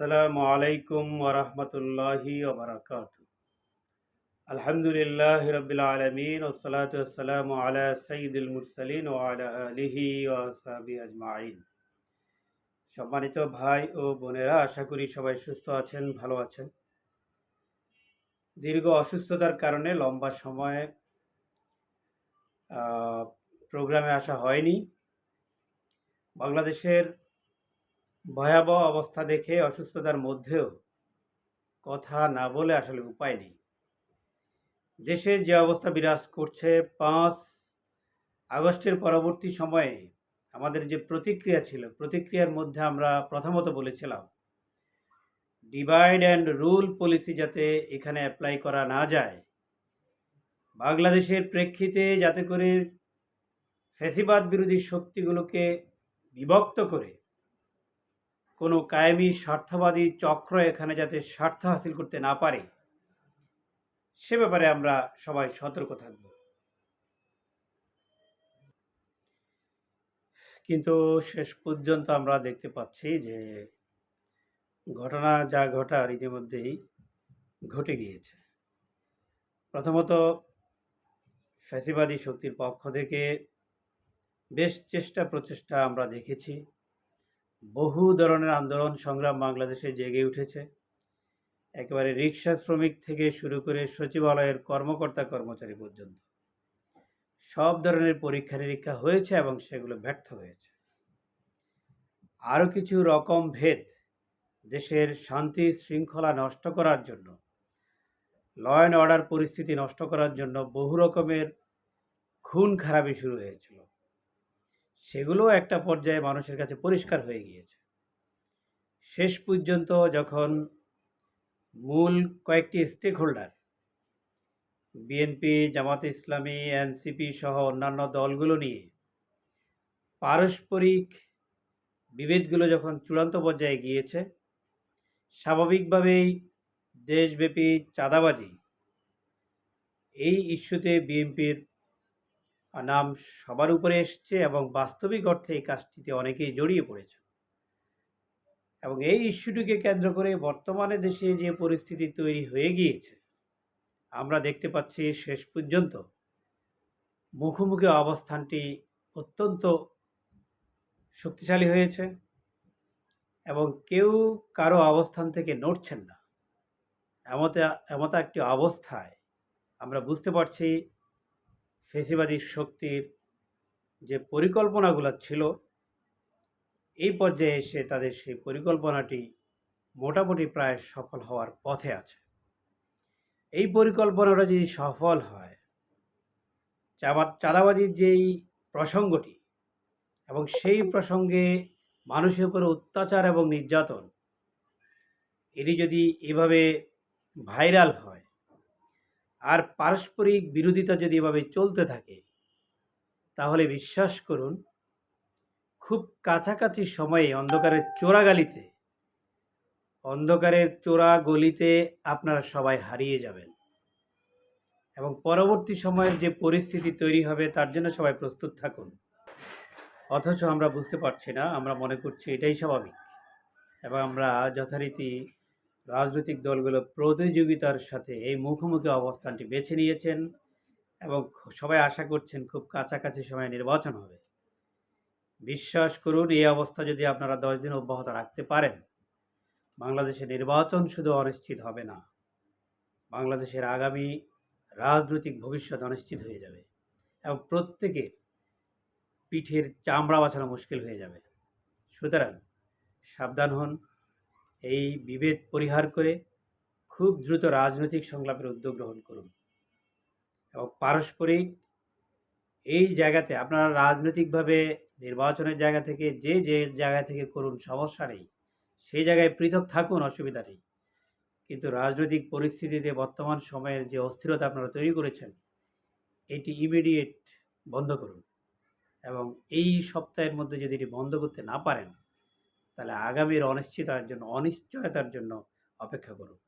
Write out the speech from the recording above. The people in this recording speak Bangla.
আসসালামু আলাইকুম ওরহমতুল্লাহি ওবরাকাত আলহামদুলিল্লাহ রবিল আলমিন ওসলাত আসসালামু আলা সঈদুল মুরসালিন ও আলা আলিহি ওসাবি আজমাইন। সম্মানিত ভাই ও বোনেরা, আশা করি সবাই সুস্থ আছেন, ভালো আছেন। দীর্ঘ অসুস্থতার কারণে লম্বা সময় প্রোগ্রামে আসা হয়নি। বাংলাদেশের ভয়াবহ অবস্থা দেখে অসুস্থতার মধ্যেও কথা না বলে আসলে উপায় নেই। দেশে যে অবস্থা বিরাজ করছে, পাঁচ আগস্টের পরবর্তী সময়ে আমাদের যে প্রতিক্রিয়া ছিল, প্রতিক্রিয়ার মধ্যে আমরা প্রথমত বলেছিলাম ডিভাইড অ্যান্ড রুল পলিসি যাতে এখানে অ্যাপ্লাই করা না যায়। বাংলাদেশের প্রেক্ষিতে যাতে করে ফ্যাসিবাদ বিরোধী শক্তিগুলোকে বিভক্ত করে কোনো কায়েমি স্বার্থবাদী চক্র এখানে যাতে স্বার্থ হাসিল করতে না পারে, সে ব্যাপারে আমরা সবাই সতর্ক থাকব। কিন্তু শেষ পর্যন্ত আমরা দেখতে পাচ্ছি যে ঘটনা যা ঘটার ইতিমধ্যেই ঘটে গিয়েছে। প্রথমত ফ্যাসিবাদী শক্তির পক্ষ থেকে বেশ চেষ্টা প্রচেষ্টা আমরা দেখেছি। বহু ধরনের আন্দোলন সংগ্রাম বাংলাদেশে জেগে উঠেছে। একেবারে রিক্সা শ্রমিক থেকে শুরু করে সচিবালয়ের কর্মকর্তা কর্মচারী পর্যন্ত। সব ধরনের পরীক্ষা নিরীক্ষা হয়েছে এবং সেগুলো ব্যর্থ হয়েছে। আরও কিছু রকম ভেদ দেশের শান্তি শৃঙ্খলা নষ্ট করার জন্য ল অ্যান্ড অর্ডার পরিস্থিতি নষ্ট করার জন্য বহু রকমের খুন খারাপি শুরু হয়েছিল। সেগুলো একটা পর্যায়ে মানুষের কাছে পরিষ্কার হয়ে গিয়েছে। শেষ পর্যন্ত যখন মূল কয়েকটি স্টেক হোল্ডার বিএনপি জামাতে ইসলামী এনসিপি সহ অন্যান্য দলগুলো নিয়ে পারস্পরিক বিভেদগুলো যখন চূড়ান্ত পর্যায়ে গিয়েছে, স্বাভাবিকভাবেই দেশব্যাপী চাঁদাবাজি এই ইস্যুতে বিএনপির নাম সবার উপরে এসছে এবং বাস্তবিক অর্থে এই কাজটিতে অনেকেই জড়িয়ে পড়েছে। এবং এই ইস্যুটিকে কেন্দ্র করে বর্তমানে দেশে যে পরিস্থিতি তৈরি হয়ে গিয়েছে, আমরা দেখতে পাচ্ছি শেষ পর্যন্ত মুখোমুখি অবস্থানটি অত্যন্ত শক্তিশালী হয়েছে এবং কেউ কারও অবস্থান থেকে নড়ছেন না। এমতা এমতা একটি অবস্থায় আমরা বুঝতে পারছি ফেসিবাদী শক্তির যে পরিকল্পনাগুলো ছিল, এই পর্যায়ে এসে তাদের সেই পরিকল্পনাটি মোটামুটি প্রায় সফল হওয়ার পথে আছে। এই পরিকল্পনাটা যদি সফল হয় চাঁদাবাজির যেই প্রসঙ্গটি এবং সেই প্রসঙ্গে মানুষের উপর অত্যাচার এবং নির্যাতন, এটি যদি এভাবে ভাইরাল হয় আর পারস্পরিক বিরোধিতা যদি এভাবে চলতে থাকে, তাহলে বিশ্বাস করুন, খুব কাছাকাছি সময়ে অন্ধকারের চোরাগালিতে, অন্ধকারের চোরা গলিতে আপনারা সবাই হারিয়ে যাবেন। এবং পরবর্তী সময়ের যে পরিস্থিতি তৈরি হবে, তার জন্য সবাই প্রস্তুত থাকুন। অথচ আমরা বুঝতে পারছি না, আমরা মনে করছি এটাই স্বাভাবিক। এবং আমরা যথারীতি রাজনৈতিক দলগুলো প্রতিযোগিতার সাথে এই মুখোমুখি অবস্থানটি বেছে নিয়েছেন এবং সবাই আশা করছেন খুব কাছাকাছি সময়ে নির্বাচন হবে। বিশ্বাস করুন, এই অবস্থা যদি আপনারা দশ দিন অব্যাহত রাখতে পারেন, বাংলাদেশে নির্বাচন শুধু অনিশ্চিত হবে না, বাংলাদেশের আগামী রাজনৈতিক ভবিষ্যৎ অনিশ্চিত হয়ে যাবে এবং প্রত্যেকের পিঠের চামড়া বাঁচানো মুশকিল হয়ে যাবে। সুতরাং সাবধান হন এই বিভেদ পরিহার করে খুব দ্রুত রাজনৈতিক সংলাপের উদ্যোগ গ্রহণ করুন। এবং পারস্পরিক এই জায়গাতে আপনারা রাজনৈতিকভাবে নির্বাচনের জায়গা থেকে, যে যে জায়গা থেকে করুন, সমস্যা নেই। সেই জায়গায় পৃথক থাকুন, অসুবিধা নেই। কিন্তু রাজনৈতিক পরিস্থিতিতে বর্তমান সময়ের যে অস্থিরতা আপনারা তৈরি করেছেন, এটি ইমিডিয়েট বন্ধ করুন। এবং এই সপ্তাহের মধ্যে যদি এটি বন্ধ করতে না পারেন তাহলে আগামীর অনিশ্চিতার জন্য অনিশ্চয়তার জন্য অপেক্ষা করুন।